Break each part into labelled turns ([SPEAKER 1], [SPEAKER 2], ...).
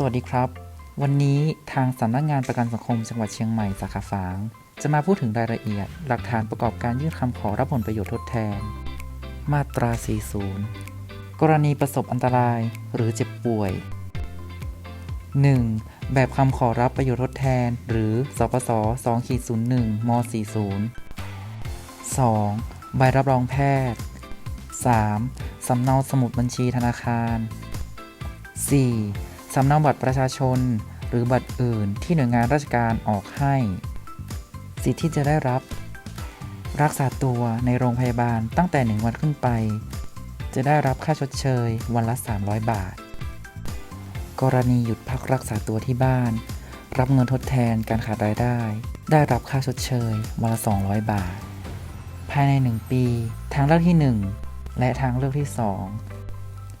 [SPEAKER 1] สวัสดีครับ วันนี้ทางสำนักงานประกันสังคมจังหวัดเชียงใหม่สาขาฝาง จะมาพูดถึงรายละเอียด หลักฐานประกอบการยื่นคำขอรับผลประโยชน์ทดแทน มาตรา 40 กรณีประสบอันตรายหรือเจ็บป่วย 1. แบบคำขอรับประโยชน์ทดแทน หรือสปส2-01ม40 2. ใบรับรองแพทย์ 3. สำเนาสมุดบัญชีธนาคาร 4. สำเนาบัตรประชาชน หรือบัตรอื่นที่หน่วยงานราชการออกให้ สิทธิ์ที่จะได้รับ รักษาตัวในโรงพยาบาลตั้งแต่ 1 วันขึ้นไป จะได้รับค่าชดเชยวันละ 300 บาท กรณีหยุดพักรักษาตัวที่บ้าน รับเงินทดแทนการขาดรายได้ ได้รับค่าชดเชยวันละ 200 บาท ภายใน 1 ปี ทางเลือกที่ 1 และทางเลือกที่ 2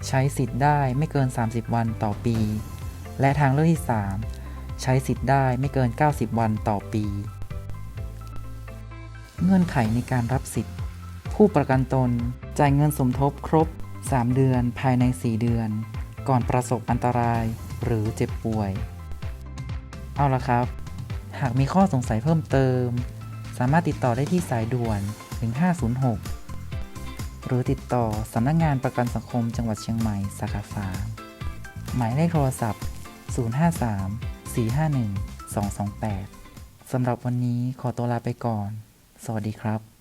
[SPEAKER 1] ใช้สิทธิ์ได้ไม่เกิน 30 วันต่อปี และทางเลือกที่ 3 ใช้สิทธิ์ได้ไม่เกิน 90 วันต่อปี เงื่อนไขในการรับสิทธิ์ ผู้ประกันตนจ่ายเงินสมทบครบ 3 เดือนภายใน 4 เดือน ก่อนประสบอันตรายหรือเจ็บป่วย เอาละครับ หากมีข้อสงสัยเพิ่มเติม สามารถติดต่อได้ที่สายด่วน 1506 หรือติดต่อสำนักงงานประกันสังคมจังหวัดเชียงใหม่สาขาสาหมายเลขโทรศัพท์ 053 451 228 สำหรับวันนี้ขอตัวลาไปก่อน สวัสดีครับ